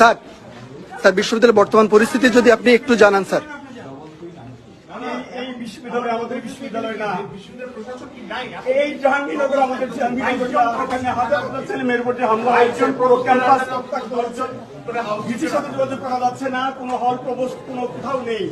Sir sir বিশ্ববিদ্যালয়ের বর্তমান পরিস্থিতি যদি আপনি একটু জানান স্যার। বিশ্ববিদ্যালয় আমাদের বিশ্ববিদ্যালয় না। এই জাহাঙ্গীরনগর আমাদের জাহাঙ্গীরনগর হাজার হাজার ছেলে মেয়ের উপর হামলা হয়েছে ক্যাম্পাস রক্তাক্ত সাথে যোগাযোগ করা যাচ্ছে না কোনো হল প্রবোস্ট কোনো কোথাও নেই।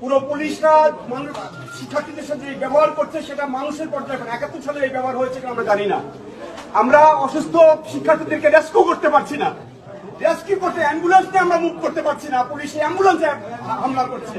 পুরো পুলিশরা মানুষ শিক্ষার্থীদের সাথে ব্যবহার করছে সেটা মানুষের পর্যায়ে এখন একাত্তর সালে এই ব্যবহার হয়েছে আমরা জানি না। আমরা অসুস্থ শিক্ষার্থীদেরকে রেস্কিউ করতে পারছি না। রেস্কিউ করতে অ্যাম্বুলেন্স নিয়ে আমরা মুভ করতে পারছি না। পুলিশ অ্যাম্বুলেন্সে হামলা করছে।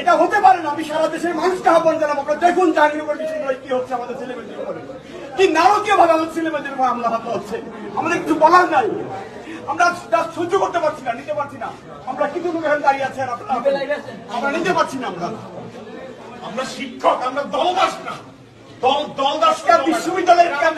এটা হতে পারে না। আমি সারা দেশের মানুষকে আহ্বান জানাব আপনারা দেখুন জাহাঙ্গীরনগর বিশ্ববিদ্যালয়ে কি হচ্ছে আমাদের ছেলেমেয়েদের উপরে। কি নারকীয় ভাবে আমাদের ছেলেমেয়েদের উপর হামলা হামলা হচ্ছে। আমাদের কিছু বলার নাই। আমরা সহ্য করতে পারছি না নিতে পারছি না। আমরা কিছু লোক এখানে দাঁড়িয়ে আছে আর আমরা নিতে পারছি না আমরা। আমরা শিক্ষক আমরা দলদাস না। দল দলদাস আজকে বিশ্ববিদ্যালয়ের